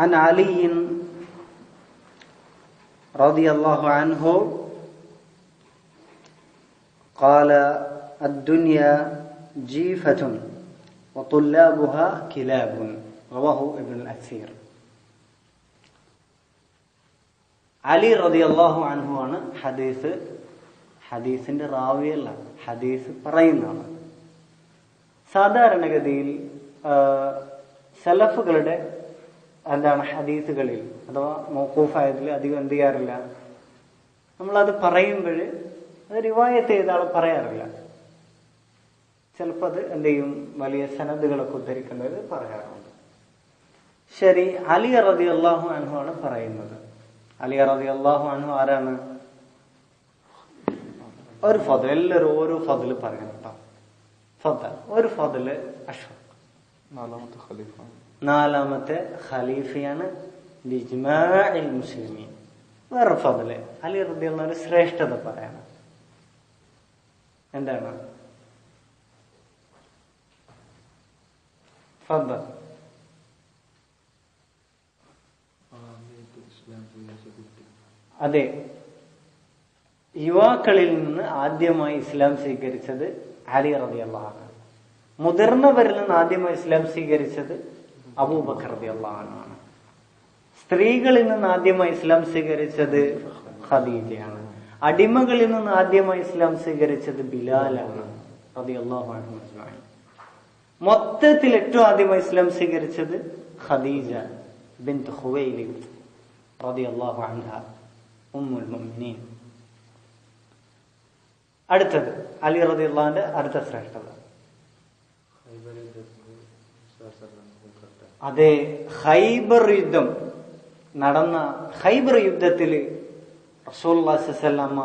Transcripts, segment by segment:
عن علي رضي الله عنه قال الدنيا جيفة وطلابها كلاب رواه ابن الأثير അലി റളിയല്ലാഹു അൻഹു ആണ് ഹദീസ് ഹദീസിന്റെ റാവിയല്ല ഹദീസ് പറയുന്നതാണ് സാധാരണഗതിയിൽ ആ, സലഫുകളുടെ എന്താണ് ഹദീസുകളിൽ. അഥവാ മോക്കൂഫായതിൽ അധികം എന്ത് ചെയ്യാറില്ല. നമ്മളത് പറയുമ്പോൾ അത് റിവായത്ത് ചെയ്ത ആൾ പറയാറില്ല. ചിലപ്പോൾ അത് എന്ത് ചെയ്യും? വലിയ സനദുകളൊക്കെ ഉദ്ധരിക്കുന്നത് പറയാറുണ്ട്. ശരി അലി റതി അള്ളാഹു അനുഹു ആണ് പറയുന്നത്. അലി റതി അള്ളാഹു അനു ആരാണ്? ഒരു ഫതൽ എല്ലാവരും ഓരോ ഫതിൽ പറയണം കേട്ടോ ഫതൽ ഒരു ഫതിൽ അഷ്റഫ്. നാലാമത്തെ ഖലീഫ നാലാമത്തെ ഖലീഫയാണ് മുസ്ലിമീൻ. വേറെ ഫതിൽ. അലി റബി എന്ന ഒരു ശ്രേഷ്ഠത പറയണം. എന്താണ്? ഫബർ അതെ. യുവാക്കളിൽ നിന്ന് ആദ്യമായി ഇസ്ലാം സ്വീകരിച്ചത് അലി റബിയുള്ള മുതിർന്നവരിൽ നിന്ന് ആദ്യമായി ഇസ്ലാം സ്വീകരിച്ചത് അബൂബക്കർ റബി അള്ളാഹാനാണ് സ്ത്രീകളിൽ നിന്ന് ആദ്യമായി ഇസ്ലാം സ്വീകരിച്ചത് ഖദീജയാണ് അടിമകളിൽ നിന്ന് ആദ്യമായി ഇസ്ലാം സ്വീകരിച്ചത് ബിലാലാണ് മൊത്തത്തിൽ ഏറ്റവും ആദ്യമായി ഇസ്ലാം സ്വീകരിച്ചത് ഖദീജ ഉമ്മുൽ മുഅ്മിനീൻ അടുത്തത് അലി റളിയല്ലാഹുവിന്റെ അടുത്ത ശ്രേഷ്ഠത അത് ഹൈബർ യുദ്ധം നടന്ന ഹൈബർ യുദ്ധത്തിൽ റസൂല്ലാസല്ലമ്മ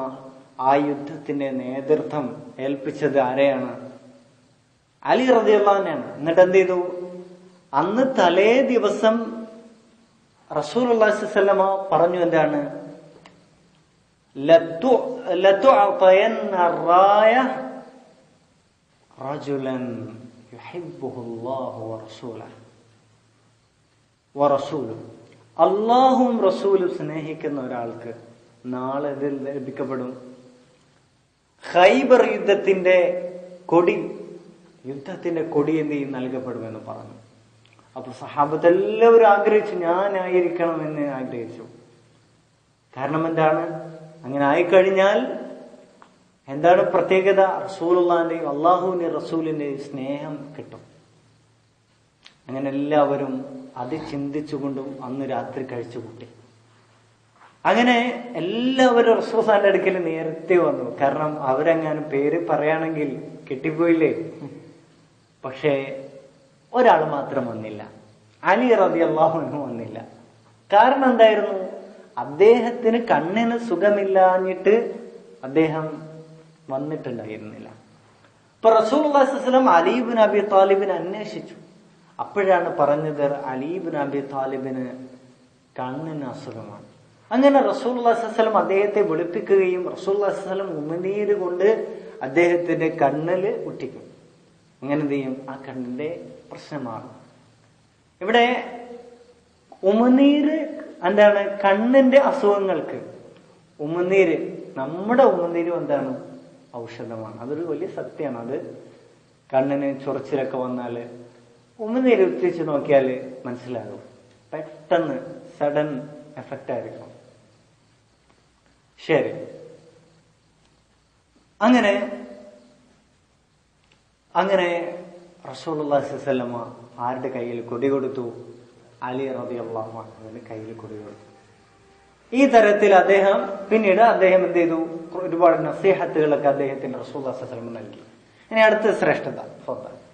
ആ യുദ്ധത്തിന്റെ നേതൃത്വം ഏൽപ്പിച്ചത് ആരെയാണ്? അലി റതിയുള്ളാനെയാണ് എന്നിട്ട് എന്ത് ചെയ്തു? അന്ന് തലേ ദിവസം റസൂൽ അള്ളാഹിസ്വല്ലമ പറഞ്ഞു എന്താണ്? റജുലൻ യുഹിബ്ബുഹുല്ലാഹു വറസൂലഹു റസൂലും അള്ളാഹും റസൂലും സ്നേഹിക്കുന്ന ഒരാൾക്ക് നാളെ ഇതിൽ ലഭിക്കപ്പെടും ഹൈബർ യുദ്ധത്തിന്റെ കൊടി യുദ്ധത്തിന്റെ കൊടി എന്ത് ചെയ്യും നൽകപ്പെടുമെന്ന് പറഞ്ഞു. അപ്പൊ സഹാബത്ത് എല്ലാവരും ആഗ്രഹിച്ചു ഞാനായിരിക്കണം എന്ന് ആഗ്രഹിച്ചു. കാരണം എന്താണ്? അങ്ങനെ ആയിക്കഴിഞ്ഞാൽ എന്താണ് പ്രത്യേകത? റസൂലുള്ളാന്റെയും അള്ളാഹുവിന്റെ റസൂലിന്റെയും സ്നേഹം കിട്ടും. അങ്ങനെ എല്ലാവരും അത് ചിന്തിച്ചുകൊണ്ടും അന്ന് രാത്രി കഴിച്ചുകൂട്ടി അങ്ങനെ എല്ലാവരും റസൂസാന്റെ അടുക്കൽ നേരത്തെ വന്നു. കാരണം അവരെങ്ങാനും പേര് പറയുകയാണെങ്കിൽ കിട്ടിപ്പോയില്ലേ? പക്ഷേ ഒരാൾ മാത്രം വന്നില്ല. അലി റബി അള്ളാഹുനും വന്നില്ല. കാരണം എന്തായിരുന്നു? അദ്ദേഹത്തിന് കണ്ണിന് സുഖമില്ലാഞ്ഞിട്ട് അദ്ദേഹം വന്നിട്ടുണ്ടായിരുന്നില്ല. ഇപ്പൊ റസൂൽ അലീബിൻ അബി താലിബിൻ അന്വേഷിച്ചു. അപ്പോഴാണ് പറഞ്ഞത് അലീബിൻ അബി താലിബിന് കണ്ണിന് അസുഖമാണ്. അങ്ങനെ റസൂൽ അലൈഹിസ്ലം അദ്ദേഹത്തെ വിളിപ്പിക്കുകയും റസൂൽ അലൈഹിസ്ലം ഉമിനീര് കൊണ്ട് അദ്ദേഹത്തിന്റെ കണ്ണിൽ ഒട്ടിക്കും. അങ്ങനെ ചെയ്യും? ആ കണ്ണിന്റെ പ്രശ്നമാണ് ഇവിടെ ഉമനീര് എന്താണ്? കണ്ണിന്റെ അസുഖങ്ങൾക്ക് ഉമനീര് നമ്മുടെ ഉമനീര് എന്താണ്? ഔഷധമാണ്. അതൊരു വലിയ സത്യമാണ്. അത് കണ്ണിന് ചൊറിച്ചിലൊക്കെ വന്നാൽ ഉമിനീര് ഉറ്റിച്ച് നോക്കിയാൽ മനസ്സിലാകും. പെട്ടെന്ന് സഡൻ എഫക്റ്റ് ആയിരിക്കും. ശരി. അങ്ങനെ അങ്ങനെ റസൂലുള്ളാഹിസ്വല്ലമ്മ ആരുടെ കയ്യിൽ കൊടി കൊടുത്തു? അലി റബി അള്ളാഹുവിന്റെ കയ്യിൽ കൊടി കൊടുത്തു. ഈ തരത്തിൽ അദ്ദേഹം പിന്നീട് അദ്ദേഹം എന്ത് ചെയ്തു? ഒരുപാട് നസീഹത്തുകളൊക്കെ അദ്ദേഹത്തിന് റസൂല്ലാസ്ലമ നൽകി. ഇനി അടുത്ത ശ്രേഷ്ഠത ഫضل.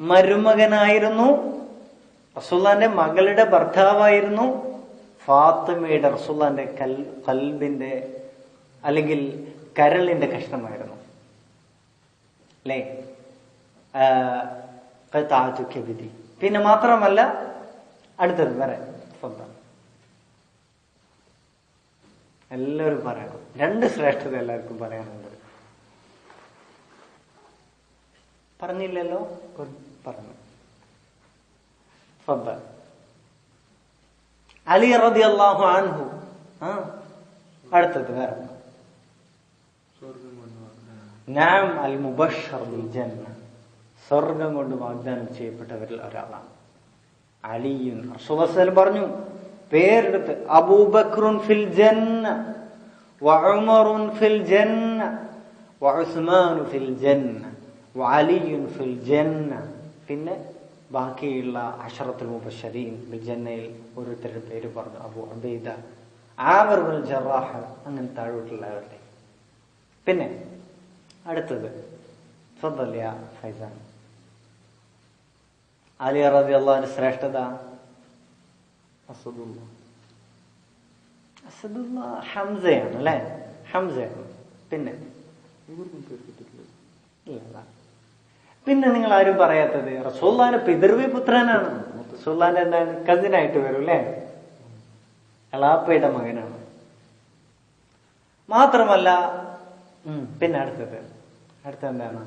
മരുമകനായിരുന്നു. റസൂല്ലാന്റെ മകളുടെ ഭർത്താവായിരുന്നു. ഫാത്തിമയുടെ റസൂല്ലാന്റെ കൽ കൽബിന്റെ അല്ലെങ്കിൽ കരളിന്റെ കഷ്ണമായിരുന്നു. അല്ലേ? വിധി. പിന്നെ മാത്രമല്ല അടുത്തത് വരെ സ്വന്തം. എല്ലാവരും പറയണം. രണ്ട് ശ്രേഷ്ഠത എല്ലാവർക്കും പറയാനുണ്ട്. പറഞ്ഞില്ലല്ലോ? പറഞ്ഞു. അലി റതി അള്ളാഹു ആൻഹു ആ അടുത്തത് വേറെ. നാം അൽ മുബഷർ ജന്ന സ്വർഗം കൊണ്ട് വാഗ്ദാനം ചെയ്യപ്പെട്ടവരിൽ ഒരാളാണ്. അലിയുൻ റസൂൽ പറഞ്ഞു പേരെടുത്ത് അബൂബക്രുൻ ഫിൽ ജന്ന വഉമറുൻ ഫിൽ ജന്ന വഉസ്മാനു ഫിൽ ജന്ന വഅലിയുൻ ഫിൽ ജന്ന. പിന്നെ ബാക്കിയുള്ള അഷറത്തുൽ മുബഷരീൻ ബിജന്നയിൽ ഓരോരുത്തരുടെ പേര് പറഞ്ഞു. അബു അബൈദ ആവറുൽ ജറാഹ അങ്ങനെ താഴോട്ടുള്ളവരുടെ. പിന്നെ അടുത്തത് സ്വന്തല്യ ഫൈസാൻ. അലി അറബി അള്ളാഹിന്റെ ശ്രേഷ്ഠത? അസദുല്ല അസദുല്ല ഹംസയാണ് അല്ലേ? ഹംസയാണ്. പിന്നെ ഇവർക്കും പേര് ഇല്ല പിന്നെ നിങ്ങൾ ആരും പറയാത്തത് റസൂല്ലാന്റെ പിതൃവി പുത്രനാണ്. റസൂല്ലാന്റെ എന്താണ് കസിനായിട്ട് വരും അല്ലേ? അളാപ്പയുടെ മകനാണ്. മാത്രമല്ല പിന്നെ അടുത്തത്. അടുത്ത എന്താണ്?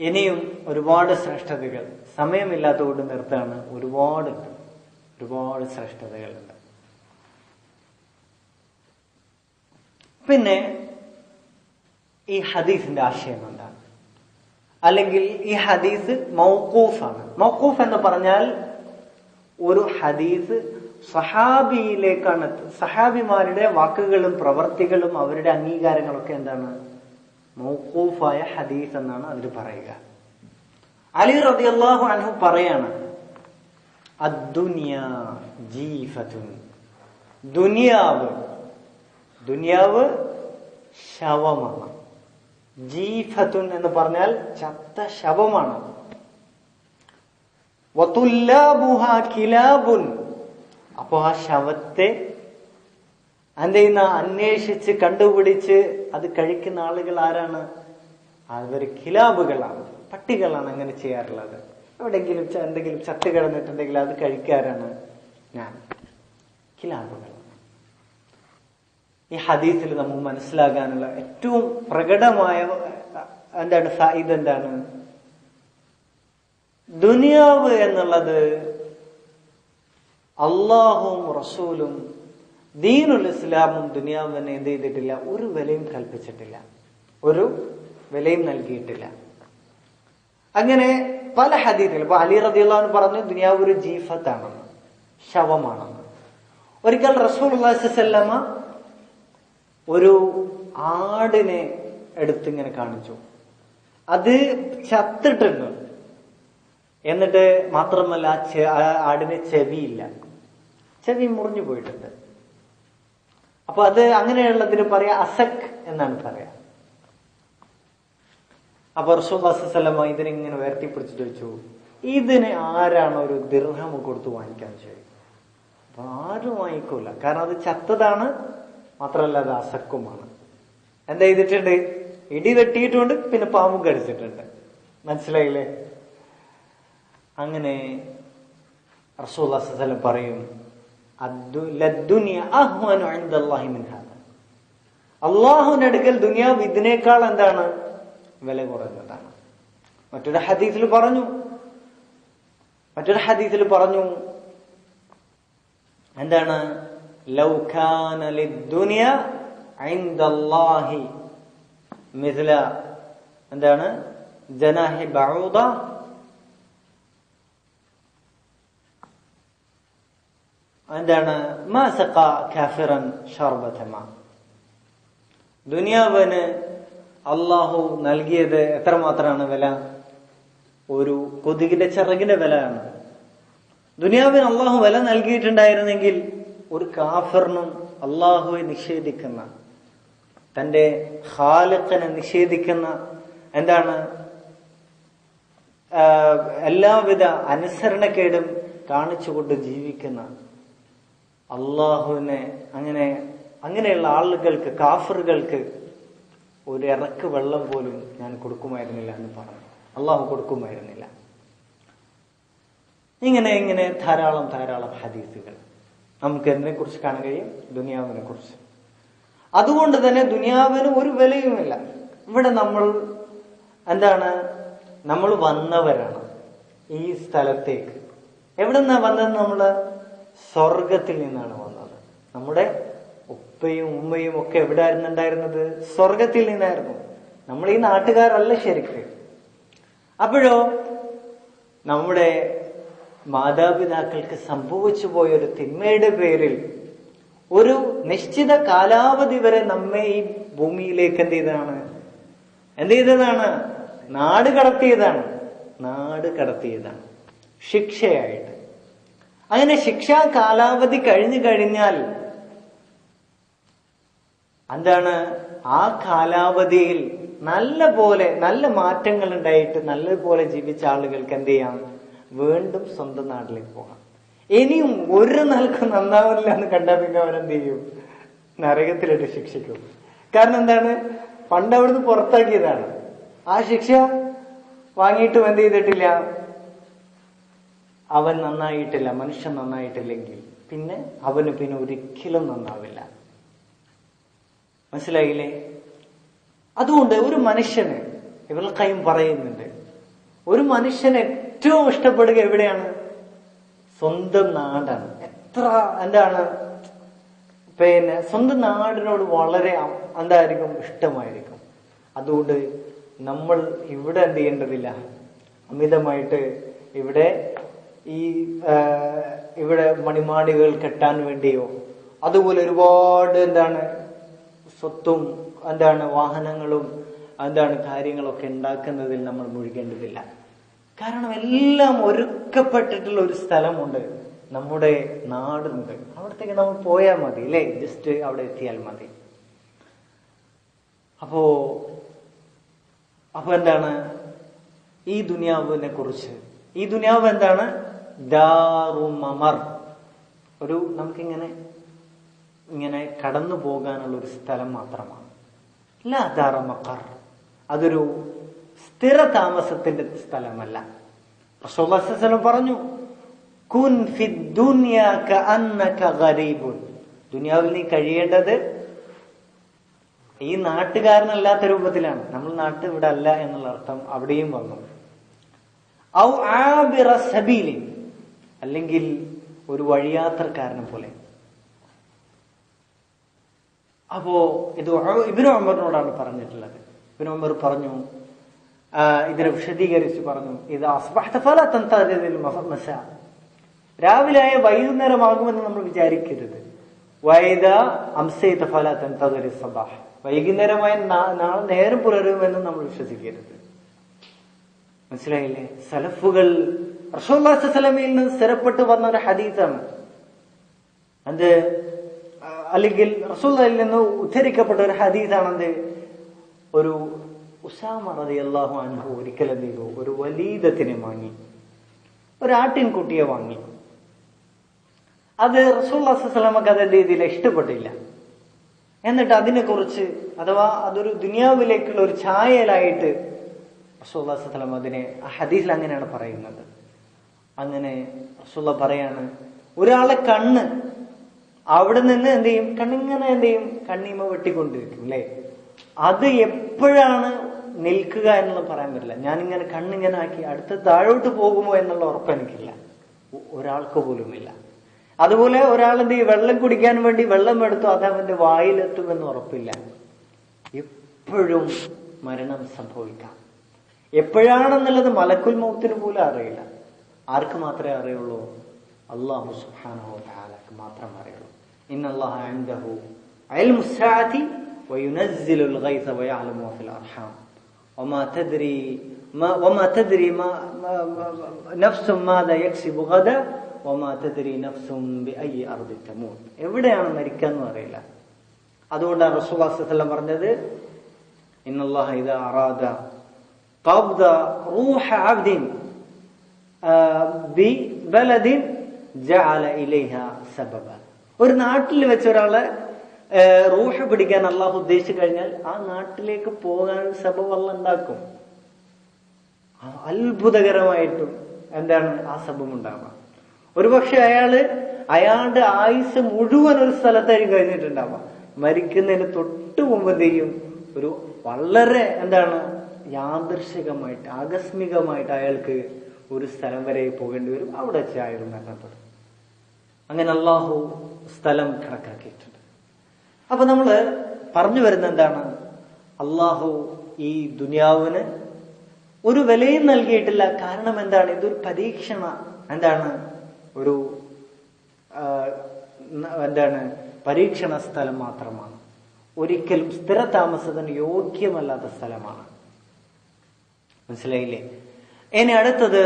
ഇനിയും ഒരുപാട് ശ്രേഷ്ഠതകൾ. സമയമില്ലാത്തതുകൊണ്ട് നിർത്താണ് ഒരുപാട് ഒരുപാട് ശ്രേഷ്ഠതകളുണ്ട്. പിന്നെ ഈ ഹദീസിന്റെ ആശയം എന്താണ്? അല്ലെങ്കിൽ ഈ ഹദീസ് മൗക്കൂഫാണ് മൗക്കൂഫ് എന്ന് പറഞ്ഞാൽ ഒരു ഹദീസ് സഹാബിയിലേക്കാണ് സഹാബിമാരുടെ വാക്കുകളും പ്രവർത്തികളും അവരുടെ അംഗീകാരങ്ങളൊക്കെ എന്താണ്? മൗക്കൂഫായ ഹദീസ് എന്നാണ് അതിൽ പറയുക. അലി റളിയല്ലാഹു അൻഹു പറയാണ് ദുനിയാവ് ദുനിയാവ് ശവമാണ്. ജീഫത്തുൻ എന്ന് പറഞ്ഞാൽ ചത്ത ശവമാണ്. കിലാബുൻ. അപ്പോ ആ ശവത്തെ എന്തെയ്യുന്ന? അന്വേഷിച്ച് കണ്ടുപിടിച്ച് അത് കഴിക്കുന്ന ആളുകൾ ആരാണ്? അവർ കിലാബുകളാണ് പട്ടികളാണ് അങ്ങനെ ചെയ്യാറുള്ളത്. എവിടെയെങ്കിലും എന്തെങ്കിലും ചത്ത് കിടന്നിട്ടുണ്ടെങ്കിൽ അത് കഴിക്കാറാണ് ഞാൻ. കിലാബുകൾ. ഈ ഹദീസിൽ നമുക്ക് മനസ്സിലാകാനുള്ള ഏറ്റവും പ്രകടമായ എന്താണ് ഫായിദ എന്താണ്? ദുനിയാവ് എന്നുള്ളത് അള്ളാഹും റസൂലും ദീനുൽ ഇസ്ലാമും ദുനിയാവ് തന്നെ എന്ത് ചെയ്തിട്ടില്ല ഒരു വിലയും കൽപ്പിച്ചിട്ടില്ല. ഒരു വിലയും നൽകിയിട്ടില്ല. അങ്ങനെ പല ഹദീത്തിൽ ഇപ്പൊ അലി റദിയുള്ളവൻ പറഞ്ഞു ദുനിയാവ് ഒരു ജീഫത്താണെന്ന് ശവമാണെന്ന്. ഒരിക്കൽ റസൂൽ അള്ളാഹിസല്ലമ്മ ഒരു ആടിനെ എടുത്തിങ്ങനെ കാണിച്ചു. അത് ചത്തിട്ടുണ്ട്. എന്നിട്ട് മാത്രമല്ല ആ ആടിന് ചെവിയില്ല. ചെവി മുറിഞ്ഞു പോയിട്ടുണ്ട്. അപ്പൊ അത് അങ്ങനെയുള്ളതിന് പറയാ അസക് എന്നാണ് പറയാ. അപ്പൊ ഇങ്ങനെ ഇതിനിങ്ങനെ ഉയർത്തിപ്പിടിച്ചിട്ട് ചോദിച്ചു ഇതിന് ആരാണ് ഒരു ദീർഘം കൊടുത്ത് വാങ്ങിക്കാൻ ചോദിച്ചു അപ്പൊ ആരും വാങ്ങിക്കൂല. കാരണം അത് ചത്തതാണ് മാത്രമല്ല അത് അസക്കുമാണ്. എന്താ ചെയ്തിട്ടുണ്ട്? ഇടി വെട്ടിയിട്ടുണ്ട് പിന്നെ പാമ്പും കടിച്ചിട്ടുണ്ട്. മനസ്സിലായില്ലേ? അങ്ങനെ റസൂൽ പറയും. അള്ളാഹുവിന്റെ അടുക്കൽ ദുനിയാവ് ഇതിനേക്കാൾ എന്താണ്? വില കുറഞ്ഞതാണ്. മറ്റൊരു ഹദീസിൽ പറഞ്ഞു മറ്റൊരു ഹദീസിൽ പറഞ്ഞു എന്താണ്? എന്താണ്? ജനാഹി ബൗദ എന്താണ്? മാ സഖ കാഫിറൻ ദുനിയാവിന് അള്ളാഹു നൽകിയത് എത്രമാത്രമാണ് വില? ഒരു കൊതുകിന്റെ ചിറകിന്റെ വിലയാണ്. ദുനിയാവിന് അള്ളാഹു വില നൽകിയിട്ടുണ്ടായിരുന്നെങ്കിൽ ഒരു കാഫറിനും അള്ളാഹുവെ നിഷേധിക്കുന്ന തന്റെ ഖാലിഖിനെ നിഷേധിക്കുന്ന എന്താണ് എല്ലാവിധ അനുസരണക്കേടും കാണിച്ചുകൊണ്ട് ജീവിക്കുന്ന അള്ളാഹുവിനെ അങ്ങനെ അങ്ങനെയുള്ള ആളുകൾക്ക് കാഫറുകൾക്ക് ഒരു ഇറക്ക് വെള്ളം പോലും ഞാൻ കൊടുക്കുമായിരുന്നില്ല എന്ന് പറഞ്ഞു. അള്ളാഹു കൊടുക്കുമായിരുന്നില്ല. ഇങ്ങനെ ഇങ്ങനെ ധാരാളം ധാരാളം ഹദീസുകൾ. നമുക്ക് എന്തിനെ കുറിച്ച് കാണാൻ കഴിയും? ദുനിയാവിനെ കുറിച്ച്. അതുകൊണ്ട് തന്നെ ദുനിയാവിന് ഒരു വിലയുമില്ല. ഇവിടെ നമ്മൾ എന്താണ്? നമ്മൾ വന്നവരാണ് ഈ സ്ഥലത്തേക്ക്. എവിടെ നിന്നാ വന്നത് നമ്മൾ സ്വർഗത്തിൽ നിന്നാണ് വന്നത്. നമ്മുടെ ഉപ്പയും ഉമ്മയും ഒക്കെ എവിടെ ആയിരുന്നു ഉണ്ടായിരുന്നത്? സ്വർഗത്തിൽ നിന്നായിരുന്നു. നമ്മൾ ഈ നാട്ടുകാരല്ല ശരിക്ക്. അപ്പോഴോ നമ്മുടെ മാതാപിതാക്കൾക്ക് സംഭവിച്ചു പോയ ഒരു തിന്മയുടെ പേരിൽ ഒരു നിശ്ചിത കാലാവധി വരെ നമ്മെ ഈ ഭൂമിയിലേക്ക് എന്ത് ചെയ്തതാണ്? എന്ത് ചെയ്തതാണ്? നാട് കടത്തിയതാണ്. നാട് കടത്തിയതാണ്. ശിക്ഷയായിട്ട്. അങ്ങനെ ശിക്ഷാ കാലാവധി കഴിഞ്ഞു കഴിഞ്ഞാൽ എന്താണ്? ആ കാലാവധിയിൽ നല്ല പോലെ നല്ല മാറ്റങ്ങൾ ഉണ്ടായിട്ട് നല്ലതുപോലെ ജീവിച്ച ആളുകൾക്ക് എന്ത് ചെയ്യാം? വീണ്ടും സ്വന്തം നാട്ടിലേക്ക് പോകാം ഇനിയും ഒരു നാൾക്ക് നന്നാവില്ല എന്ന് കണ്ടാൽ പിന്നെ അവരെന്ത് ചെയ്യും? നരകത്തിലിട്ട് ശിക്ഷിക്കും. കാരണം എന്താണ്? പണ്ട് അവിടുന്ന് പുറത്താക്കിയതാണ്. ആ ശിക്ഷ വാങ്ങിയിട്ടും എന്ത് ചെയ്തിട്ടില്ല? അവൻ നന്നായിട്ടില്ല മനുഷ്യൻ നന്നായിട്ടില്ലെങ്കിൽ. പിന്നെ അവന് പിന്നെ ഒരിക്കലും നന്നാവില്ല. മനസ്സിലായില്ലേ? അതുകൊണ്ട് ഒരു മനുഷ്യന് ഇവൾക്കയും പറയുന്നുണ്ട് ഒരു മനുഷ്യൻ ഏറ്റവും ഇഷ്ടപ്പെടുക എവിടെയാണ്? സ്വന്തം നാടാണ്. എത്ര എന്താണ്? പിന്നെ സ്വന്തം നാടിനോട് വളരെ എന്തായിരിക്കും? ഇഷ്ടമായിരിക്കും. അതുകൊണ്ട് നമ്മൾ ഇവിടെ എന്ത് ചെയ്യേണ്ടതില്ല? അമിതമായിട്ട് ഇവിടെ ഈ ഇവിടെ മണിമാടികൾ കെട്ടാൻ വേണ്ടിയോ അതുപോലെ ഒരുപാട് എന്താണ് സ്വത്തും എന്താണ് വാഹനങ്ങളും എന്താണ് കാര്യങ്ങളൊക്കെ ഉണ്ടാക്കുന്നതിൽ നമ്മൾ മുഴുകേണ്ടതില്ല. കാരണം എല്ലാം ഒരുക്കപ്പെട്ടിട്ടുള്ള ഒരു സ്ഥലമുണ്ട്. നമ്മുടെ നാടുണ്ട് അവിടത്തേക്ക് നമ്മൾ പോയാൽ മതി അല്ലേ? ജസ്റ്റ് അവിടെ എത്തിയാൽ മതി. അപ്പോ അപ്പൊ എന്താണ്? ഈ ദുനിയാവിനെ കുറിച്ച്. ഈ ദുനിയാവ് എന്താണ്? ദാറുമർ ഒരു നമുക്കിങ്ങനെ ഇങ്ങനെ കടന്നു പോകാനുള്ള ഒരു സ്ഥലം മാത്രമാണ്. അല്ല ദാറമക്കർ അതൊരു സ്ഥിര താമസത്തിന്റെ സ്ഥലമല്ല. റസൂലുള്ളാഹി പറഞ്ഞു ദുനിയാവിൽ നീ കഴിയേണ്ടത് ഈ നാട്ടുകാരനല്ലാത്ത രൂപത്തിലാണ്. നമ്മൾ നാട്ട് ഇവിടെ അല്ല എന്നുള്ള അർത്ഥം അവിടെയും വന്നു. ഔ ആബിറ സബീലിൻ അല്ലെങ്കിൽ ഒരു വഴിയാത്രക്കാരനെ പോലെ. അപ്പോ ഇത് ഇബിനു അമറിനോടാണ് പറഞ്ഞിട്ടുള്ളത്. ഇബിനു അമർ പറഞ്ഞു ഇതിനെ വിശദീകരിച്ച് പറഞ്ഞു. ഇത് മസ രാവിലെ ആയ വൈകുന്നേരമാകുമെന്ന് നമ്മൾ വിചാരിക്കരുത്. വൈദ അംസൈത ഫല തന്താരി സബാഹ്. വൈകുന്നേരമായ നാളെ നേരം പുലരുമെന്ന് നമ്മൾ വിശ്വസിക്കരുത്. മനസ്സിലായില്ലേ? സലഫുകൾ റസൂല്ലാസ്ലമയിൽ നിന്ന് സ്ഥിരപ്പെട്ട് വന്ന ഒരു ഹദീസാണ്. അത് അല്ലെങ്കിൽ റസൂല്ലയിൽ നിന്ന് ഉദ്ധരിക്കപ്പെട്ട ഒരു ഹദീസാണ്. എന്ത് ഒരു ഉസാമ റതിയല്ലാഹു അൻഹു ഒരിക്കൽ എന്ത് ഒരു വലീദത്തിനെ വാങ്ങി. ഒരു ആട്ടിൻകുട്ടിയെ വാങ്ങി. അത് റസൂള്ളമക്ക് അത് എന്ത് ചെയ്തില്ല? ഇഷ്ടപ്പെട്ടില്ല. എന്നിട്ട് അതിനെക്കുറിച്ച് അഥവാ അതൊരു ദുനിയാവിലേക്കുള്ള ഒരു ഛായലായിട്ട് റസൂള്ളം അതിനെ ഹദീസിൽ അങ്ങനെയാണ് പറയുന്നത്. അങ്ങനെ റസൂള്ള പറയാണ് ഒരാളെ കണ്ണ് അവിടെ നിന്ന് എന്ത് ചെയ്യും? കണ്ണിങ്ങനെ എന്ത് ചെയ്യും? കണ്ണീമ വെട്ടിക്കൊണ്ടിരിക്കും അല്ലേ അത് എപ്പോഴാണ് നിൽക്കുക എന്നുള്ളത് പറയാൻ പറ്റില്ല ഞാനിങ്ങനെ കണ്ണിങ്ങനെ ആക്കി അടുത്ത് താഴോട്ട് പോകുമോ എന്നുള്ള ഉറപ്പ് എനിക്കില്ല ഒ- ഒരാൾക്ക് പോലുമില്ല അതുപോലെ ഒരാൾ എന്ത് ചെയ്യും വെള്ളം കുടിക്കാൻ വേണ്ടി വെള്ളം എടുത്തു അത് അവന്റെ വായിലെത്തുമെന്ന് ഉറപ്പില്ല എപ്പോഴും മരണം സംഭവിക്കാം എപ്പോഴാണെന്നുള്ളത് മലക്കുൽ മൗത്തിന് പോലും അറിയില്ല ആർക്ക് മാത്രമേ അറിയുള്ളൂ അള്ളാഹു സുബ്ഹാനഹു വതആലക്ക് മാത്രം അറിയുള്ളൂ ഇന്നല്ലാഹ ഇൻദഹു ഇൽമു الساعة وينزل الغيث ويعلم ما في الأرحام وما تدري ما وما تدري ما, ما, ما ما- نفس ماذا يكسب غدا وما تدري نفس بأي أرض تموت എവിടെയാണ് മരിക്കാന്ന് അറിയില്ല അതുകൊണ്ടാണ് റസൂലുള്ളാഹി സ്വല്ലല്ലാഹു അലൈഹി വസല്ലം പറഞ്ഞത് ഇന്നല്ലാഹ ഇദാ അറാദ قبض روح عبد آه، ببلد جعل إليها سببا ഒരു നാട്ടിൽ വെച്ച് ഒരാളെ ആ, റൂഹ് പിടിക്കാൻ അള്ളാഹു ഉദ്ദേശിച്ചു കഴിഞ്ഞാൽ ആ നാട്ടിലേക്ക് പോകാൻ സബബ് അള്ള ഉണ്ടാക്കും. അത്ഭുതകരമായിട്ടും എന്താണ് ആ സബം ഉണ്ടാവുക ഒരുപക്ഷെ അയാൾ അയാളുടെ ആയുസ് മുഴുവൻ ഒരു സ്ഥലത്തായിരിക്കും കഴിഞ്ഞിട്ടുണ്ടാവുക മരിക്കുന്നതിന് തൊട്ട് മുമ്പ് എന്ത് ഒരു വളരെ എന്താണ് യാദൃശികമായിട്ട് ആകസ്മികമായിട്ട് അയാൾക്ക് ഒരു സ്ഥലം വരെ പോകേണ്ടി വരും. അവിടെ അയാൾ മരണപ്പെടും അങ്ങനെ അള്ളാഹു സ്ഥലം കണക്കാക്കിയിട്ടുണ്ട്. അപ്പൊ നമ്മൾ പറഞ്ഞു വരുന്ന എന്താണ്? അള്ളാഹു ഈ ദുനിയാവിന് ഒരു വിലയും നൽകിയിട്ടില്ല. കാരണം എന്താണ്? ഇതൊരു പരീക്ഷണ എന്താണ്? ഒരു എന്താണ്? പരീക്ഷണ സ്ഥലം മാത്രമാണ്. ഒരിക്കലും സ്ഥിര താമസത്തിന് യോഗ്യമല്ലാത്ത സ്ഥലമാണ്. മനസ്സിലായില്ലേ? ഇനി അടുത്തത്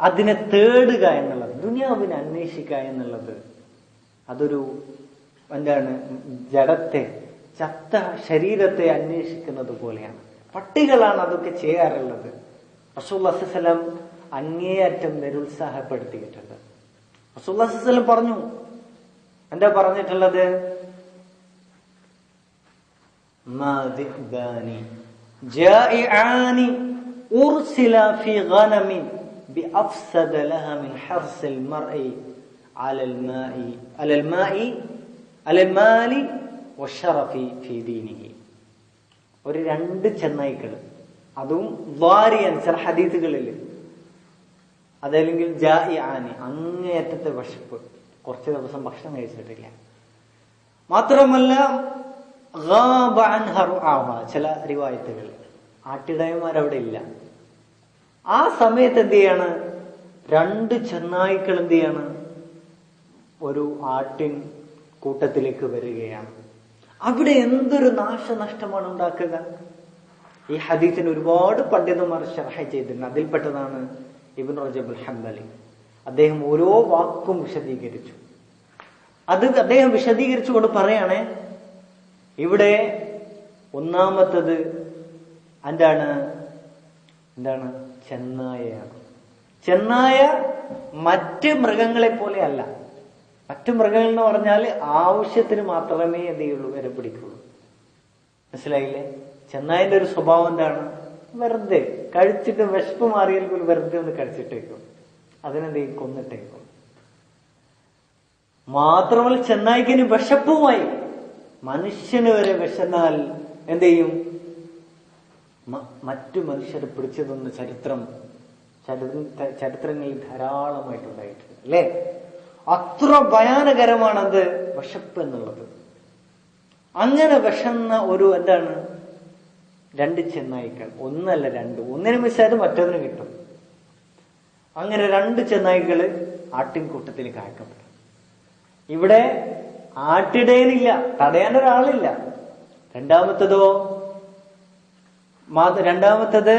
അതിനെ തേടുക എന്നുള്ളത് ദുനിയാവിനെ അന്വേഷിക്കുക എന്നുള്ളത്. അതൊരു എന്താണ് ജഡത്തെ ചത്ത ശരീരത്തെ അന്വേഷിക്കുന്നത് പോലെയാണ് പട്ടികളാണ് അതൊക്കെ ചെയ്യാറുള്ളത് റസൂല്ലം അങ്ങേയറ്റം നിരുത്സാഹപ്പെടുത്തിയിട്ടുണ്ട് റസൂല്ലം പറഞ്ഞു എന്താ പറഞ്ഞിട്ടുള്ളത് ما ذئبان جائعان أرسلا في غنم بأفسد لها من حرص المرء على الماء على الماء على المال والشرف في دينه ഒരു രണ്ട് ചെന്നായ്ക്കൾ അതും വാരിയൻ ചില ഹദീത്തുകളിൽ അതല്ലെങ്കിൽ ജായി ആനി അങ്ങേയറ്റത്തെ വിശപ്പ് കുറച്ച് ദിവസം ഭക്ഷണം കഴിച്ചിട്ടില്ല മാത്രമല്ല ഗാബ അൻഹ റുആഹ, ചില റിവായത്തുകൾ ആട്ടിടയന്മാർ അവിടെ ഇല്ല ആ സമയത്ത് എന്ത് ചെയ്യാണ് രണ്ട് ചെന്നായ്ക്കൾ എന്ത് ചെയ്യാണ് ഒരു ആട്ടിൻ കൂട്ടത്തിലേക്ക് വരികയാണ്. അവിടെ എന്തൊരു നാശനഷ്ടമാണ് ഉണ്ടാക്കുക? ഈ ഹദീസിന് ഒരുപാട് പണ്ഡിതന്മാർ ഷർഹ ചെയ്തിട്ടുണ്ട്. അതിൽപ്പെട്ടതാണ് ഇബിൻ റജബുൽ ഹംബലി അദ്ദേഹം ഓരോ വാക്കും വിശദീകരിച്ചു. അത് അദ്ദേഹം വിശദീകരിച്ചുകൊണ്ട് പറയാണ് ഇവിടെ ഒന്നാമത്തത് എന്താണ്? എന്താണ്? ചെന്നായയാണ് ചെന്നായ മറ്റ് മൃഗങ്ങളെ പോലെ അല്ല. മറ്റു മൃഗങ്ങൾ എന്ന് പറഞ്ഞാൽ ആവശ്യത്തിന് മാത്രമേ എന്ത് ചെയ്യുള്ളൂ വരെ പിടിക്കുള്ളൂ. മനസ്സിലായില്ലേ? ചെന്നായന്റെ ഒരു സ്വഭാവം എന്താണ്? വെറുതെ. കഴിച്ചിട്ട് വിശപ്പ് മാറിയാൽ പോലും വെറുതെ ഒന്ന് കഴിച്ചിട്ടേക്കും. അതിനെന്ത് ചെയ്യും? കൊന്നിട്ടേക്കും. മാത്രമല്ല ചെന്നായിക്കിന് വിശപ്പുമായി. മനുഷ്യന് വരെ വിശന്നാൽ എന്ത് ചെയ്യും? മറ്റു മനുഷ്യരെ തന്ന ചരിത്രം ചരിത്ര- ചരിത്രങ്ങളിൽ ധാരാളമായിട്ടുണ്ടായിട്ടുണ്ട് അല്ലേ? അത്ര ഭയാനകരമാണത് വിശപ്പ് എന്നുള്ളത്. അങ്ങനെ വിശന്ന ഒരു എന്താണ്? രണ്ട് ചെന്നായിക്കൾ. ഒന്നല്ല രണ്ട്. ഒന്നിനു മിസ്സായത് മറ്റൊന്നിന് കിട്ടും. അങ്ങനെ രണ്ട് ചെന്നായികൾ ആട്ടിൻകൂട്ടത്തിൽ അയക്കപ്പെട്ടു ഇവിടെ ആട്ടിടയനില്ല തടയാൻ ഒരാളില്ല. രണ്ടാമത്തതോ? രണ്ടാമത്തത്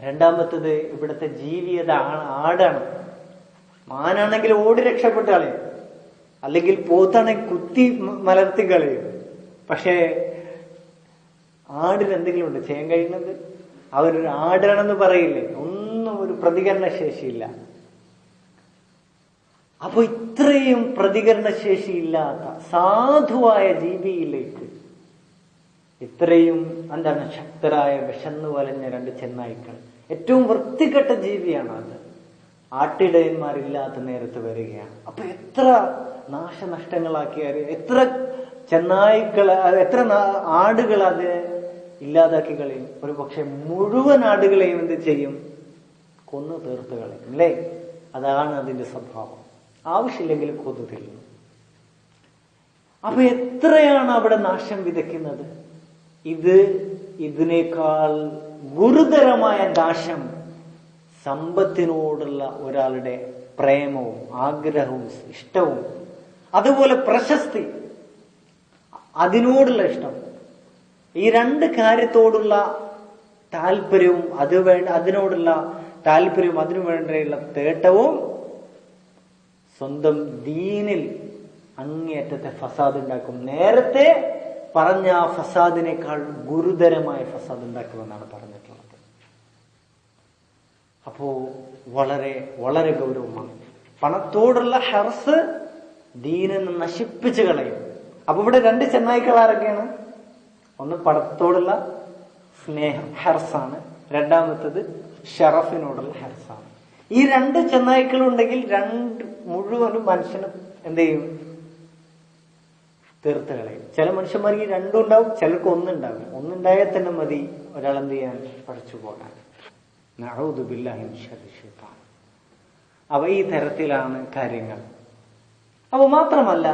രണ്ടാമത്തത് ഇവിടുത്തെ ജീവിയത ആടാണ്. മാനാണെങ്കിൽ ഓടി രക്ഷപ്പെട്ട കളയും അല്ലെങ്കിൽ പോത്താണെങ്കിൽ കുത്തി മലർത്തി കളയും പക്ഷേ ആടിന് എന്തെങ്കിലും ഉണ്ട്? ചെയ്യാൻ കഴിയുന്നത്? അവരൊരു ആടാണെന്ന് പറയില്ലേ? ഒന്നും ഒരു പ്രതികരണ ശേഷിയില്ല അപ്പൊ ഇത്രയും പ്രതികരണ ശേഷിയില്ലാത്ത സാധുവായ ജീവിയിലേക്ക് ഇത്രയും എന്താണ് ശക്തരായ വിശന്നു വലഞ്ഞ രണ്ട് ചെന്നായ്ക്കൾ. ഏറ്റവും വൃത്തികെട്ട ജീവിയാണ് അത് ആട്ടിടയന്മാരില്ലാത്ത നേരത്ത് വരികയാണ്. അപ്പൊ എത്ര നാശനഷ്ടങ്ങളാക്കിയാൽ എത്ര ചെന്നായിക്കൾ എത്ര ആടുകൾ അത് ഇല്ലാതാക്കി കളയും. ഒരു പക്ഷെ മുഴുവൻ ആടുകളെയും എന്ത് ചെയ്യും? കൊന്നു തീർത്ത് കളയും അല്ലേ? അതാണ് അതിന്റെ സ്വഭാവം. ആവശ്യമില്ലെങ്കിൽ കൊന്നു തിരിയും അപ്പൊ എത്രയാണ് അവിടെ നാശം വിതയ്ക്കുന്നത്? ഇത് ഇതിനേക്കാൾ ഗുരുതരമായ നാശം സമ്പത്തിനോടുള്ള ഒരാളുടെ പ്രേമവും ആഗ്രഹവും ഇഷ്ടവും അതുപോലെ പ്രശസ്തി അതിനോടുള്ള ഇഷ്ടം. ഈ രണ്ട് കാര്യത്തോടുള്ള താല്പര്യവും അത് വേണ്ട അതിനോടുള്ള താല്പര്യവും അതിനു വേണ്ടിയുള്ള തേട്ടവും സ്വന്തം ദീനിൽ അങ്ങേയറ്റത്തെ ഫസാദ് ഉണ്ടാക്കും. നേരത്തെ പറഞ്ഞ ആ ഫസാദിനേക്കാൾ ഗുരുതരമായ ഫസാദ് ഉണ്ടാക്കുമെന്നാണ് പറഞ്ഞിട്ടുള്ളത് അപ്പോ വളരെ വളരെ ഗൗരവമാണ്. പണത്തോടുള്ള ഹർസ് ദീനെന്ന് നശിപ്പിച്ചു കളയും. അപ്പൊ ഇവിടെ രണ്ട് ചെന്നായ്ക്കൾ ആരൊക്കെയാണ്? ഒന്ന് പണത്തോടുള്ള സ്നേഹം ഹെർസാണ്. രണ്ടാമത്തത് ഷറഫിനോടുള്ള ഹെർസാണ്. ഈ രണ്ട് ചെന്നായ്ക്കൾ ഉണ്ടെങ്കിൽ രണ്ട് മുഴുവനും മനുഷ്യന് എന്ത് ചെയ്യും? തീർത്ത് കളയും. ചില മനുഷ്യന്മാർക്ക് രണ്ടും ഉണ്ടാവും ചിലർക്ക് ഒന്നുണ്ടാവും ഒന്നുണ്ടായാൽ തന്നെ മതി ഒരാൾ എന്ത് ചെയ്യാൻ പഠിച്ചു പോകാൻ. ശർരി ഈ തരത്തിലാണ് കാര്യങ്ങൾ. അപ്പൊ മാത്രമല്ല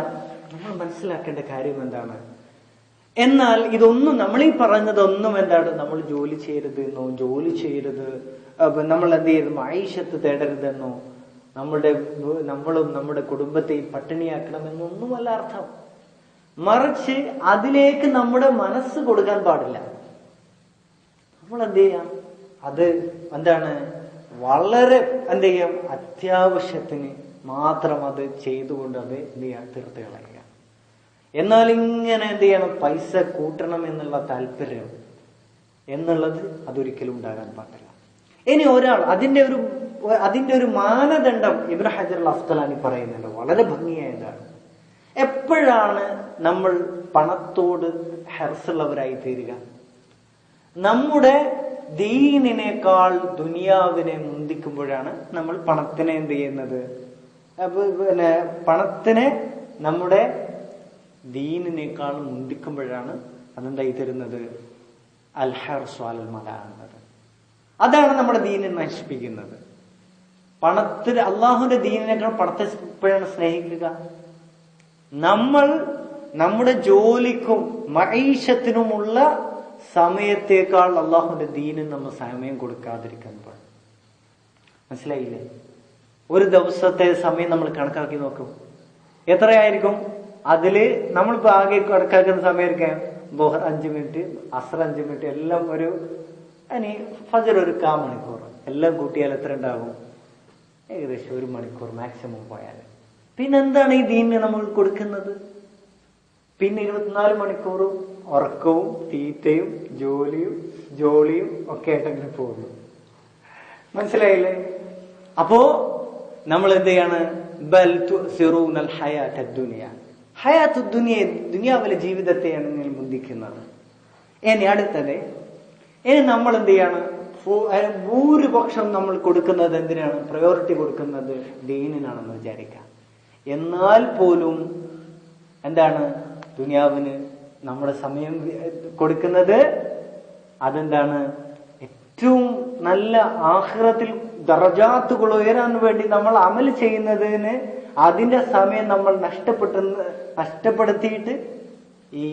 നമ്മൾ മനസ്സിലാക്കേണ്ട കാര്യം എന്താണ്? എന്നാൽ ഇതൊന്നും നമ്മൾ ഈ പറഞ്ഞതൊന്നും എന്താണ്? നമ്മൾ ജോലി ചെയ്യരുത് എന്നോ ജോലി ചെയ്യരുത് നമ്മൾ എന്ത് ചെയ്യരുത്? ആയിഷത്ത് തേടരുതെന്നോ നമ്മുടെ നമ്മളും നമ്മുടെ കുടുംബത്തെയും പട്ടിണിയാക്കണമെന്നൊന്നുമല്ല അർത്ഥം. മറിച്ച് അതിലേക്ക് നമ്മുടെ മനസ്സ് കൊടുക്കാൻ പാടില്ല. നമ്മൾ എന്ത് ചെയ്യാം? അത് എന്താണ്? വളരെ എന്ത് ചെയ്യാം? അത്യാവശ്യത്തിന് മാത്രം അത് ചെയ്തുകൊണ്ട് അത് എന്ത് ചെയ്യാം? തീർത്ത് കളയുക. എന്നാൽ ഇങ്ങനെ എന്ത് ചെയ്യണം? പൈസ കൂട്ടണം എന്നുള്ള താല്പര്യം എന്നുള്ളത് അതൊരിക്കലും ഉണ്ടാകാൻ പാടില്ല. ഇനി ഒരാൾ അതിന്റെ ഒരു അതിന്റെ ഒരു മാനദണ്ഡം ഇബ്രാഹിം അഫ്തലാനി പറയുന്നുണ്ട്. വളരെ ഭംഗിയായതാണ്. എപ്പോഴാണ് നമ്മൾ പണത്തോട് ഹെർസുള്ളവരായി തീരുക? നമ്മുടെ ദീനിനേക്കാൾ ദുനിയാവിനെ മുന്തിക്കുമ്പോഴാണ് നമ്മൾ പണത്തിനെ എന്ത് ചെയ്യുന്നത്? പിന്നെ പണത്തിനെ നമ്മുടെ ദീനിനേക്കാൾ മുന്തിക്കുമ്പോഴാണ് അതെന്തായി തരുന്നത്? അൽഹർ സ്വാൽ മല എന്നത്. അതാണ് നമ്മുടെ ദീനിനെ നശിപ്പിക്കുന്നത്. പണത്തിൽ അള്ളാഹുവിന്റെ ദീനിനേക്കാൾ പണത്തെ എപ്പോഴാണ് സ്നേഹിക്കുക? നമ്മൾ നമ്മുടെ ജോലിക്കും മൈഷത്തിനുമുള്ള സമയത്തേക്കാൾ അള്ളാഹുന്റെ ദീനിന് നമ്മൾ സമയം കൊടുക്കാതിരിക്കാൻ കൊടുക്കാതിരിക്കുമ്പോൾ മനസ്സിലായില്ലേ? ഒരു ദിവസത്തെ സമയം നമ്മൾ കണക്കാക്കി നോക്കും. എത്രയായിരിക്കും? അതിൽ നമ്മളിപ്പോ ആകെ കണക്കാക്കുന്ന സമയം ബോഹർ അഞ്ച് മിനിറ്റ് അസർ അഞ്ച് മിനിറ്റ് എല്ലാം ഒരു ഇനി ഫജർ ഒരു കാ മണിക്കൂർ. എല്ലാം കൂട്ടിയാൽ എത്ര ഉണ്ടാകും ഏകദേശം ഒരു മണിക്കൂർ മാക്സിമം പോയാൽ പിന്നെന്താണ് ഈ ദീനിന് നമ്മൾ കൊടുക്കുന്നത്? പിന്നെ ഇരുപത്തിനാല് മണിക്കൂറും ഉറക്കവും തീറ്റയും ജോലിയും ജോലിയും ഒക്കെ ആയിട്ടങ്ങനെ പോകുന്നു. മനസ്സിലായില്ലേ? അപ്പോ നമ്മൾ എന്ത് ചെയ്യാണ്? ബൽ ഹയാത്ത ദുനിയ. ദുനിയാവിലെ ജീവിതത്തെയാണ് നിങ്ങൾ മുന്തിക്കുന്നത്. ഇനി അടുത്തത് ഇനി നമ്മൾ എന്ത് ചെയ്യാണ്? ഭൂരിപക്ഷം നമ്മൾ കൊടുക്കുന്നത് എന്തിനാണ്? പ്രയോറിറ്റി കൊടുക്കുന്നത് ദീനിനാണെന്ന് വിചാരിക്കാം എന്നാൽ പോലും എന്താണ്? ദുനിയാവിന് നമ്മുടെ സമയം കൊടുക്കുന്നത് അതെന്താണ്? ഏറ്റവും നല്ല ആഹ്റത്തിൽ ദറജാത്തുകൾ ഉയരാൻ വേണ്ടി നമ്മൾ അമൽ ചെയ്യുന്നതിന് അതിന്റെ സമയം നമ്മൾ നഷ്ടപ്പെട്ട നഷ്ടപ്പെടുത്തിയിട്ട് ഈ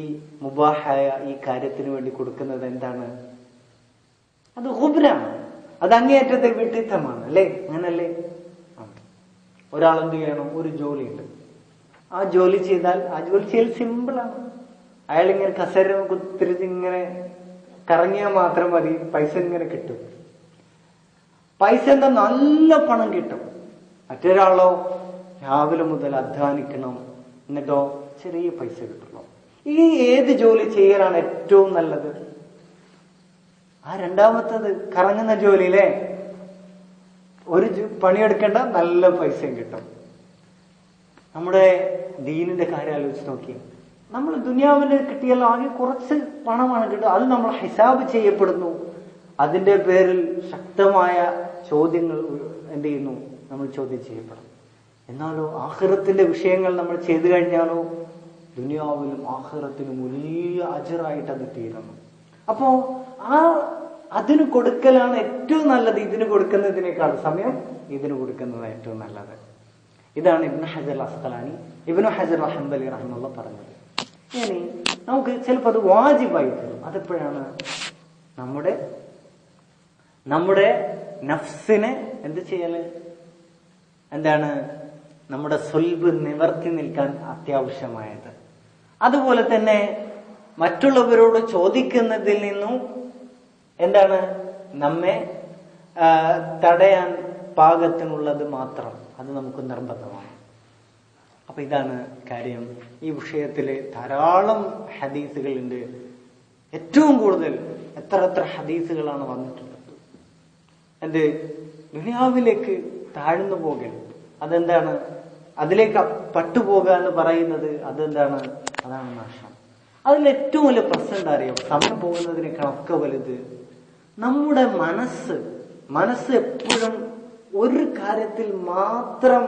മുബാഹായ ഈ കാര്യത്തിന് വേണ്ടി കൊടുക്കുന്നത് എന്താണ്? അത് ഹുബ്രാണ് അത് അങ്ങേയറ്റത്തെ വിട്ടിത്തമാണ് അല്ലേ? അങ്ങനല്ലേ. ഒരാൾ എന്ത് ചെയ്യണം? ഒരു ജോലിയുണ്ട്. ആ ജോലി ചെയ്താൽ ആ ജോലി ചെയ്യൽ സിമ്പിളാണ് അയാൾ ഇങ്ങനെ കസേര കുത്തിരിച്ച് ഇങ്ങനെ കറങ്ങിയാൽ മാത്രം മതി പൈസ ഇങ്ങനെ കിട്ടും. പൈസ എന്താ നല്ല പണം കിട്ടും. മറ്റൊരാളോ രാവിലെ മുതൽ അധ്വാനിക്കണം എന്നിട്ടോ ചെറിയ പൈസ കിട്ടുള്ളൂ ഈ ഏത് ജോലി ചെയ്യലാണ് ഏറ്റവും നല്ലത്? ആ രണ്ടാമത്തത് കറങ്ങുന്ന ജോലിയിലെ ഒരു പണിയെടുക്കേണ്ട നല്ല പൈസയും കിട്ടും. നമ്മുടെ ദീനിന്റെ കാര്യം ആലോചിച്ച് നോക്കി. നമ്മൾ ദുനിയാവിന് കിട്ടിയല്ലോ ആകെ കുറച്ച് പണമാണ് കിട്ടുക. അത് നമ്മൾ ഹിസാബ് ചെയ്യപ്പെടുന്നു. അതിന്റെ പേരിൽ ശക്തമായ ചോദ്യങ്ങൾ എന്ത് ചെയ്യുന്നു? നമ്മൾ ചോദ്യം ചെയ്യപ്പെടും എന്നാലോ ആഹ്റത്തിന്റെ വിഷയങ്ങൾ നമ്മൾ ചെയ്തു കഴിഞ്ഞാലോ ദുനിയാവിലും ആഹ്റത്തിലും വലിയ അജറായിട്ട് അത് തീരുന്നു. അപ്പോ ആ അതിന് കൊടുക്കലാണ് ഏറ്റവും നല്ലത്. ഇതിന് കൊടുക്കുന്നതിനേക്കാൾ സമയം ഇതിന് കൊടുക്കുന്നതാണ് ഏറ്റവും നല്ലത്. ഇതാണ് ഇബ്നു ഹജർ അസ്കലാനി ഇബ്നു ഹജർ ഹംബലി റഹ്മുള്ള പറഞ്ഞത്. ഇനി നമുക്ക് ചിലപ്പോൾ അത് വാജിബായി തരും. അതെപ്പോഴാണ്? നമ്മുടെ നമ്മുടെ നഫ്സിനെ എന്ത് ചെയ്യൽ? എന്താണ്? നമ്മുടെ സ്വൽബ് നിവർത്തി നിൽക്കാൻ അത്യാവശ്യമായത്. അതുപോലെ തന്നെ മറ്റുള്ളവരോട് ചോദിക്കുന്നതിൽ നിന്നും എന്താണ്? നമ്മെ തടയാൻ പാകത്തിനുള്ളത് മാത്രം. അത് നമുക്ക് നിർബന്ധമാണ്. അപ്പൊ ഇതാണ് കാര്യം. ഈ വിഷയത്തിൽ ധാരാളം ഹദീസുകളുണ്ട്. ഏറ്റവും കൂടുതൽ എത്ര എത്ര ഹദീസുകളാണ് വന്നിട്ടുള്ളത്. എന്ത് ദുനിയാവിലേക്ക് താഴ്ന്നു പോകൽ. അതെന്താണ്? അതിലേക്ക് പട്ടുപോകുക എന്ന് പറയുന്നത് അതെന്താണ്? അതാണ് നാശം അതിൽ ഏറ്റവും വലിയ പ്രശ്നം എന്താ സമയം സമയം പോകുന്നതിനേക്കാളൊക്കെ വലുത് നമ്മുടെ മനസ്സ് മനസ്സ് എപ്പോഴും ഒരു കാര്യത്തിൽ മാത്രം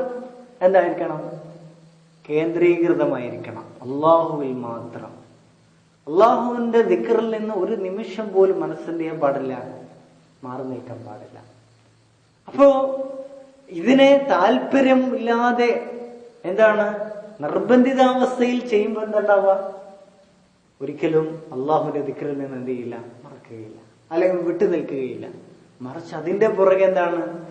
എന്തായിരിക്കണം? കേന്ദ്രീകൃതമായിരിക്കണം. അള്ളാഹുവിൽ മാത്രം. അള്ളാഹുവിന്റെ ദിക്കറിൽ നിന്ന് ഒരു നിമിഷം പോലും മനസ്സിന്റെ പാടില്ല മാറി നിൽക്കാൻ പാടില്ല. അപ്പോ ഇതിനെ താല്പര്യം ഇല്ലാതെ എന്താണ്? നിർബന്ധിതാവസ്ഥയിൽ ചെയ്യുമ്പോൾ എന്തുണ്ടാവുക? ഒരിക്കലും അള്ളാഹുവിന്റെ ദിക്കറിൽ നിന്ന് എന്ത് ചെയ്യില്ല? മറക്കുകയില്ല. അല്ലെങ്കിൽ വിട്ടു നിൽക്കുകയില്ല മറിച്ച് അതിന്റെ പുറകെ എന്താണ്?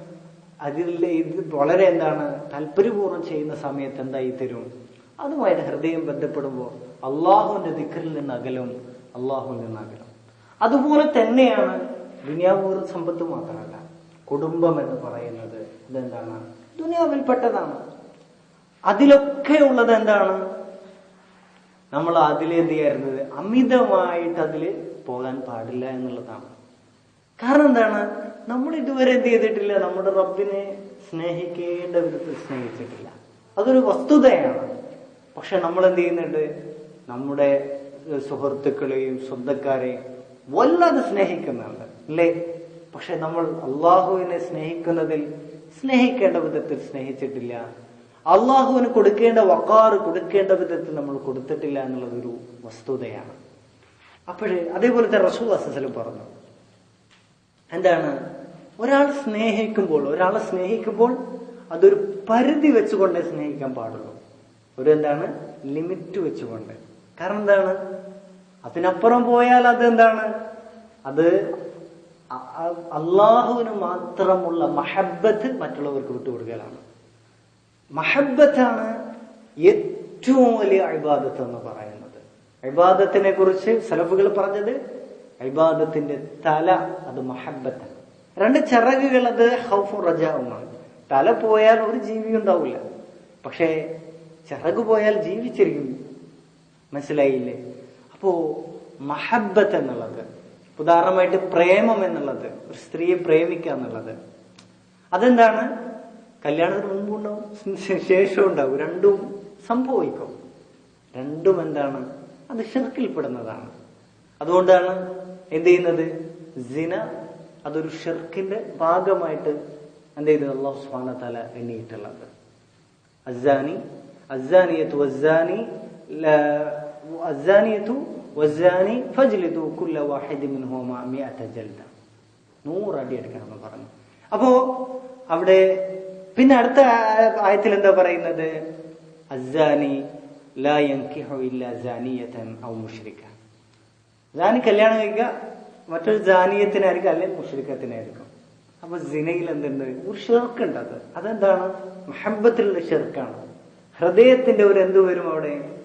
അതിൽ ഇത് വളരെ എന്താണ് താല്പര്യപൂർവം ചെയ്യുന്ന സമയത്ത് എന്തായി തരും? അതുമായിട്ട് ഹൃദയം ബന്ധപ്പെടുമ്പോൾ അള്ളാഹുവിന്റെ ദിക്കറിൽ നിന്ന് അകലും അള്ളാഹുവിൽ നിന്ന് അകലും. അതുപോലെ തന്നെയാണ് ദുനിയാപൂർവ സമ്പത്ത് മാത്രമല്ല കുടുംബം എന്ന് പറയുന്നത് ഇതെന്താണ്? ദുനിയാവിൽപ്പെട്ടതാണ്. അതിലൊക്കെ ഉള്ളത് എന്താണ്? നമ്മൾ അതിലെന്ത് ചെയ്യരുന്നത് അമിതമായിട്ട് അതിൽ പോകാൻ പാടില്ല എന്നുള്ളതാണ്. കാരണം എന്താണ്? നമ്മൾ ഇതുവരെ എന്ത് ചെയ്തിട്ടില്ല. നമ്മുടെ റബ്ബിനെ സ്നേഹിക്കേണ്ട വിധത്തിൽ സ്നേഹിച്ചിട്ടില്ല. അതൊരു വസ്തുതയാണ്. പക്ഷെ നമ്മൾ എന്ത് ചെയ്യുന്നുണ്ട്? നമ്മുടെ സുഹൃത്തുക്കളെയും സ്വന്തക്കാരെയും വല്ലാതെ സ്നേഹിക്കുന്നുണ്ട്. അല്ലേ? പക്ഷെ നമ്മൾ അള്ളാഹുവിനെ സ്നേഹിക്കുന്നതിൽ സ്നേഹിക്കേണ്ട വിധത്തിൽ സ്നേഹിച്ചിട്ടില്ല. അള്ളാഹുവിന് കൊടുക്കേണ്ട വക്കാറ് കൊടുക്കേണ്ട വിധത്തിൽ നമ്മൾ കൊടുത്തിട്ടില്ല എന്നുള്ളതൊരു വസ്തുതയാണ്. അപ്പോഴേ അതേപോലത്തെ റസൂൽ അസസലും പറഞ്ഞു. എന്താണ്? ഒരാൾ സ്നേഹിക്കുമ്പോൾ ഒരാളെ സ്നേഹിക്കുമ്പോൾ അതൊരു പരിധി വെച്ചുകൊണ്ടേ സ്നേഹിക്കാൻ പാടുള്ളൂ. ഒരു എന്താണ്? ലിമിറ്റ് വെച്ചുകൊണ്ട്. കാരണം എന്താണ്? അതിനപ്പുറം പോയാൽ അത് എന്താണ്? അത് അള്ളാഹുവിന് മാത്രമുള്ള മഹബത്ത് മറ്റുള്ളവർക്ക് വിട്ടുകൊടുക്കലാണ് മഹബത്താണ് ഏറ്റവും വലിയ അഭിബാദത്ത് എന്ന് പറയുന്നത്. അഭിബാദത്തിനെ കുറിച്ച് സലഫുകൾ പറഞ്ഞത് അഭിബാദത്തിന്റെ തല അത് മഹബത്താണ്. രണ്ട് ചിറകുകൾ അത് ഹൗഫും റജാവുമാണ്. തല പോയാൽ ഒരു ജീവി ഉണ്ടാവില്ല. പക്ഷേ ചിറക് പോയാൽ ജീവിച്ചിരിക്കും. മനസ്സിലായില്ലേ? അപ്പോ മഹബത്ത് എന്നുള്ളത് ഉദാഹരണമായിട്ട് പ്രേമം എന്നുള്ളത് ഒരു സ്ത്രീയെ പ്രേമിക്കുക എന്നുള്ളത് അതെന്താണ്? കല്യാണത്തിന് മുമ്പ് ഉണ്ടാവും ശേഷം ഉണ്ടാവും. രണ്ടും സംഭവിക്കും. രണ്ടും എന്താണ്? അത് ഷിർക്കിൽപ്പെടുന്നതാണ്. അതുകൊണ്ടാണ് എന്ത് ചെയ്യുന്നത്? ജിന അതൊരു ഷെർക്കിന്റെ ഭാഗമായിട്ട് എന്ത് ചെയ്തത്? അള്ളാഹു സ്വാന തല എണ്ണിയിട്ടുള്ളത്. അസാനി അസാനിയത്തു അസാനി അസാനിയത്തു വസാനി ഫജ്ലിതു കുല്ല വാഹിദി മിൻഹുമ മിഅത ജൽദ. നൂറടി എടുക്കണമെന്ന് പറഞ്ഞു. അപ്പോ അവിടെ പിന്നെ അടുത്ത ആയത്തിൽ എന്താ പറയുന്നത്? അസാനി ലാ യൻകിഹു ഇല്ല സാനിയതൻ ഔ മുശ്രിക ജാനി കല്യാണം കഴിക്കുക മറ്റൊരു ജാനീയത്തിനായിരിക്കും അല്ലെങ്കിൽ മുഷ്രിക്കത്തിനായിരിക്കും. അപ്പൊ സിനയിൽ എന്തുണ്ട്? ഒരു ഷെർക്കുണ്ട് അത്. അതെന്താണ്? മഹബത്തിലുള്ള ഷെർക്കാണ്. ഹൃദയത്തിന്റെ ഒരു എന്ത് വരും അവിടെ?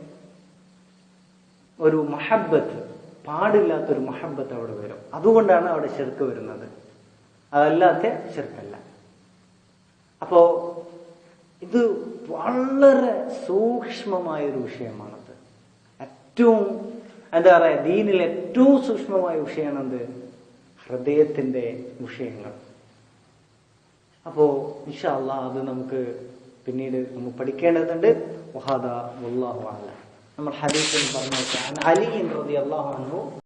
ഒരു മഹബത്ത് പാടില്ലാത്തൊരു മഹബത്ത് അവിടെ വരും. അതുകൊണ്ടാണ് അവിടെ ഷെർക്ക് വരുന്നത്. അതല്ലാത്ത ഷെർക്കല്ല. അപ്പോ ഇത് വളരെ സൂക്ഷ്മമായ ഒരു വിഷയമാണത്. ഏറ്റവും എന്താ പറയാ ദീനിൽ ഏറ്റവും സൂക്ഷ്മമായ വിഷയമാണ് എന്ത്? ഹൃദയത്തിന്റെ വിഷയങ്ങൾ. അപ്പോ ഇൻഷാ അള്ളാ അത് നമുക്ക് പിന്നീട് നമുക്ക് പഠിക്കേണ്ടതുണ്ട്. വഹാദ വല്ലാഹു അല്ല നമ്മൾ ഹദീസിൽ പറഞ്ഞു അലി റളിയല്ലാഹു അൻഹു